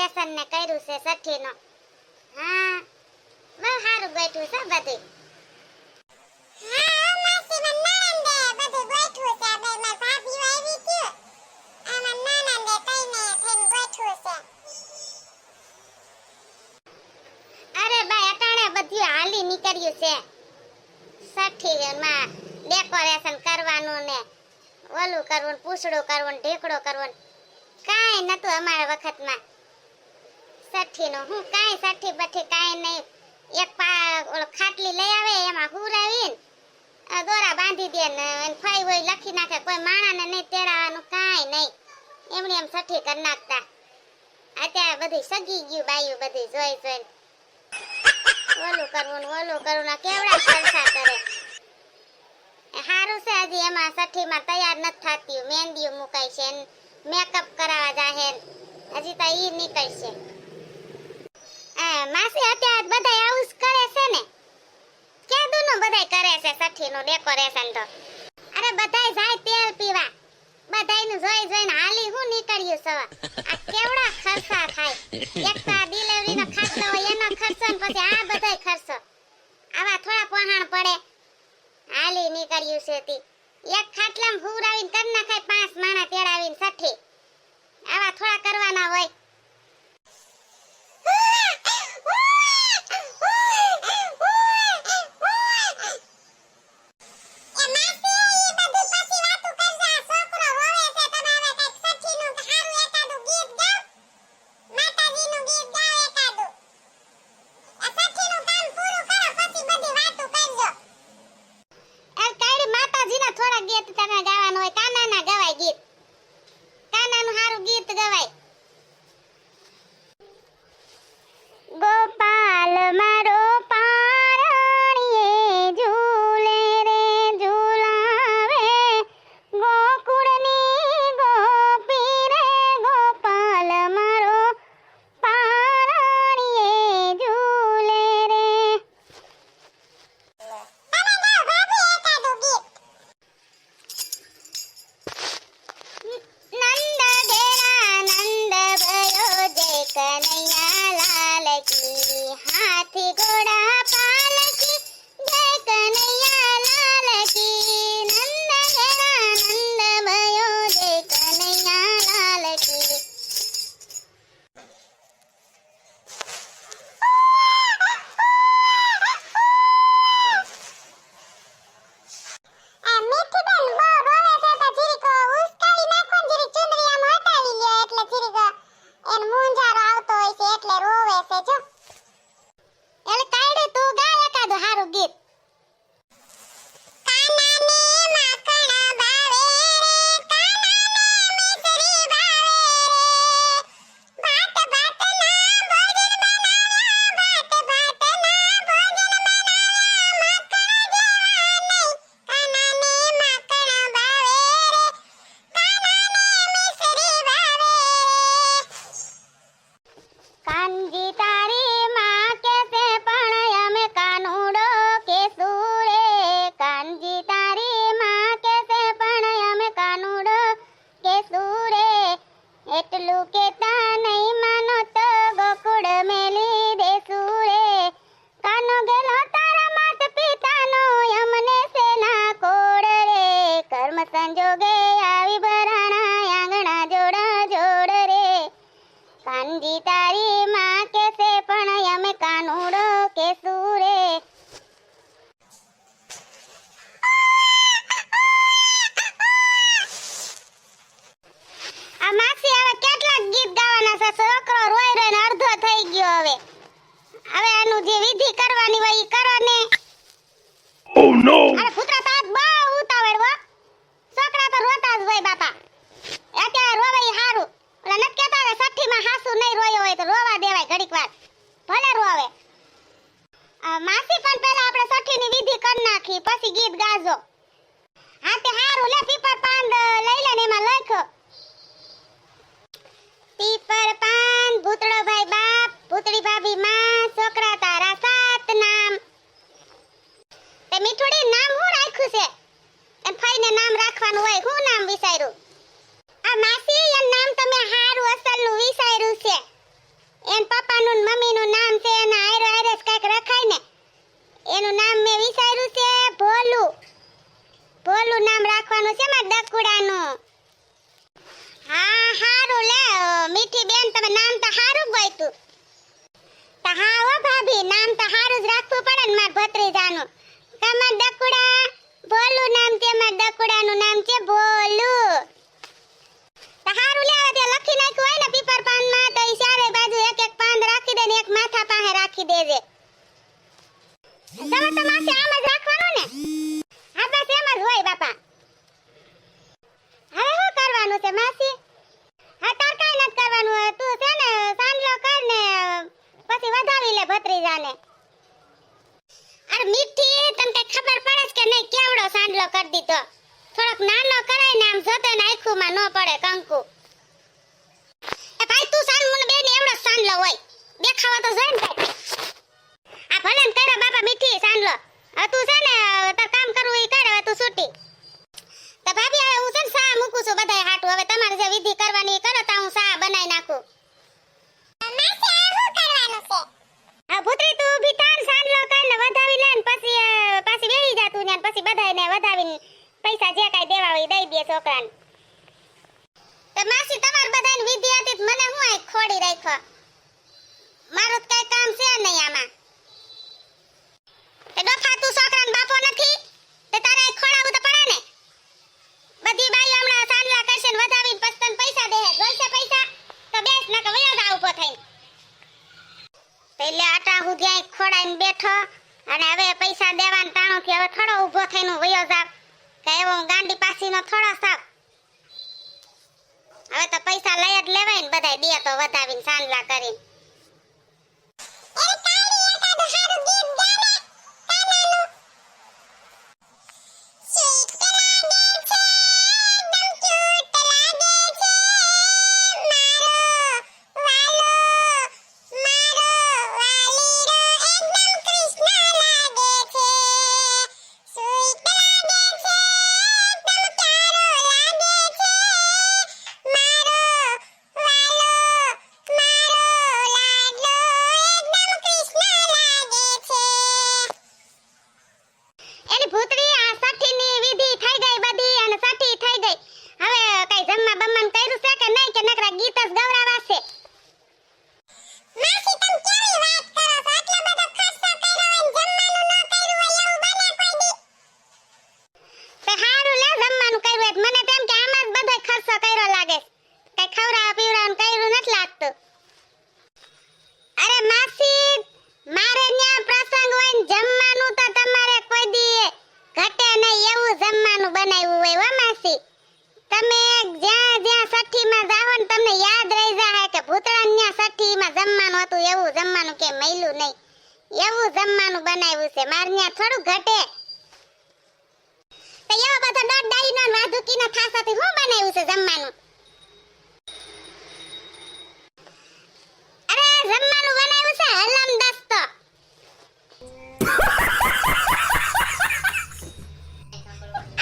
Decoration ને કર્યું છે સઠ્ઠીનો. હા બહુ સારું બેઠું છે બધું હાલી નીકળ્યું છે. સઠ્ઠી માં ડેકોરેશન કરવાનું ને ઓલું કરવું પૂછડું કરવું ને ઢેકડો કરવો કાંઈ નતું અમારા વખતમાં. સઠ્ઠીનું હું કાંઈ સઠ્ઠી બઠ્ઠી કાંઈ નહીં. એક પા ઓલો ખાટલી લઈ આવે, એમાં હુરાવીને દોરા બાંધી દે ને ફાઈ હોય લખી નાખે. કોઈ માણાને નહીં તેડાવાનું કાંઈ નહીં. એમણે એમ સઠ્ઠી કરી નાખતા. અત્યારે બધું સગી ગયું બાયું બધું જોઈ જોઈને. ઓલું કરવું ઓલું કરવું ના કેવડા ખર્ચા કરે. સારું છે હજી, એમાં સઠ્ઠીમાં તૈયાર નથી થતી. મહેંદીઓ મુકાય છે મેકઅપ કરાવવા જાહે હજી તો એ નીકળશે. માસી અત્યારે બધા આવું કરે છે ને. કેદુનું બધાય કરે છે સઠ્ઠીનું ડેકોરેશન તો. અરે બધાય જાય તેલ પીવા. બધાયનું જોઈ જોઈને હાલી હું નીકળ્યું સવા આ કેવડા ખર્ચા થાય? એક તો આ ડિલિવરીનો ખર્ચો હોય એનો ખર્ચો ને પછી આ બધાય ખર્ચો. આવા થોડા પહાણ પડે. હાલી નીકળ્યું છે તી. એક ખાટલામાં હુરાવીને કર નાખાય, પાંચ માણા તેડાવીને સઠ્ઠી. આવા થોડા કરવાના હોય. રોયો હોય તો રોવા દેવાય ઘડીક વાર. ભલે રોવે. માસી પણ પહેલા આપણે સઠીની વિધિ કરી નાખી, પછી ગીત ગાજો. હા, તે હારું. લે પીપર પાન લઈ લે ને એમાં લખ. પીપર પાન ભૂતળો ભાઈ બાપ, ભૂતળી ભાભી માં, છોકરા તારા સાત નામ. તે મીઠુડી નામ હું રાખ્યું છે? એમ ફઈને નામ રાખવાનું હોય. હું નામ વિચાર્યું આ માસી એ નામ તમે હારું, અસલનું વિચાર્યું છે. પપ્પાનું મમ્મીનું નામ છે અને આયરો આયરસ કાંઈક રખાય ને, એનું નામ મેં વિચાર્યું છે ભોલું. ભોલું નામ રાખવાનું છે મારા દકુડાનું હા, હારું લે મીઠી બેન, તમે નામ તો સારું ગોઈતું તો હા હો ભાભી, નામ તો હારું જ રાખવું પડે ને મારા ભત્રીજાનું. તમાર દકુડા ભોલું નામ છે, મારા દકુડાનું નામ છે ભોલું. તો હારું લે, હવે લખી નાખ્યું ભત્રીજાને અરે મીઠી તમને ખબર પડે કે નહીં? કેવડો સાંડલો કરી દીધો. થોડોક નાનો કરાય ને આમ જોતે ને આંખુમાં ન પડે કંકુ. એ ભાઈ, તું સાન મને બેન એવડો સાંડલો હોય. દેખાવા તો જોઈ ને ભાઈ. આ ભલે ને કર્યો બાપા મીઠી સાંડલો. હવે તું છે ને તાર કામ કરવું ઈ કર હવે તું છૂટી તો ભાભી હવે હું છે ને સા મૂકું છું બધાય હાટું હવે તમારે જે વિધિ કરવાની ઈ કરો તો હું સા બનાવી નાખું હા પુત્રી તું ઊભી થાન સાંડલો કરીને વધાવી લે ને પછી અ, પાછી બેહી જા તું ને પછી બધાયને વધાવીને પૈસા જે કાંઈ દેવા હોય ઈ દઈ દે છોકરાને તો માસી તમાર બધાની વિધિ હતી તો ખોડી રાખ્યો. મારું કઈ કામ છે નહીં આમાં. તે ડોફા, તું છોકરાને બાપો નથી? તે તારે આ ખોડાવવું તો પડે ને? બધી બાઈ હમણાં સાંડલા કરશે ને વધાવી પસ્તન પૈસા દે. જોઈશે પૈસા? તો બેસ, નકર વયો જા ઊભો થઈને. પહેલે આટા હું ત્યાં ખોડાઈને બેઠો અને હવે પૈસા દેવાનું તાણું કે હવે થોડો ઊભો થઈને વયો જાવ કે એવો ગાંડી પાસીનો થોડો સાવ હવે તો પૈસા લઈ જ લેવાય ને બધાય બે તો વધાવીને સાંડલા કરીને. ડાળીનો ને હું બનાવ્યું છે જમવાનું? અરે, જમવાનું બનાવ્યું છે? હલમ દસ્તો.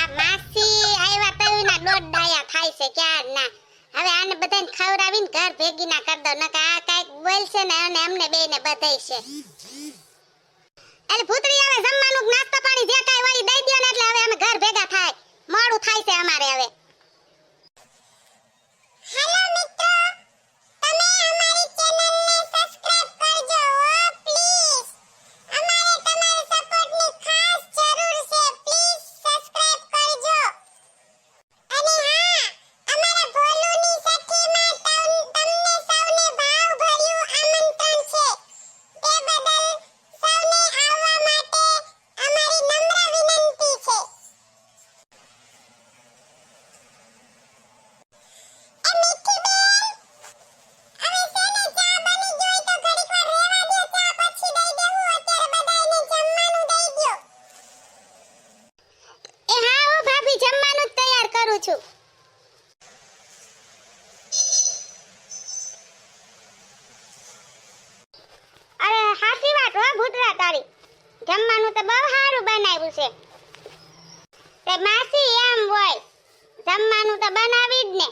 આ માસી આવ્યા તવીના દોડ ડાયા થાય છે ક્યાં ના હવે આને બધાને ખવડાવીને ઘર ભેગી ના કર દો, નકર આ કાઈક બોલશે ને અને અમને બેયને બધાય છે એટલે ભૂતરી હવે જમવાનું નાસ્તો પાણી, જે કાંઈ ઈ દઈ દે ને એટલે હવે અમે ઘર ભેગા થાય. મોડું થાય છે અમારે હવે. હેલો મિત્રો. તમે અમારી ચેનલને સબસ્ક્રાઇબ કરજો હો પ્લીઝ અમારે તમારા સપોર્ટની ખાસ જરૂર છે પ્લીઝ સબસ્ક્રાઇબ કરજો અને હા અમારા ભોલુની સખીમાં તમ- તમને સૌને ભાવભર્યું આમંત્રણ છે તે બદલ સૌને આવવા માટે અમારી નમ્ર વિનંતી છે એ મીઠી બેન હવે છે ને ચા બની ગઈ તો ઘડીક વાર રહેવા દે ચા પછી દઈ દેવું અત્યારે બધાયને જમવાનું દઈ દ્યો એ હા હું ભાભી જમવાનું જ તૈયાર કરું છું અરે હાચી વાત હો ભૂતરા તારી જમવાનું તો બહુ સારું બનાવ્યું છે. તે માસી એમ હોય, જમવાનું તો બનાવી જ ને.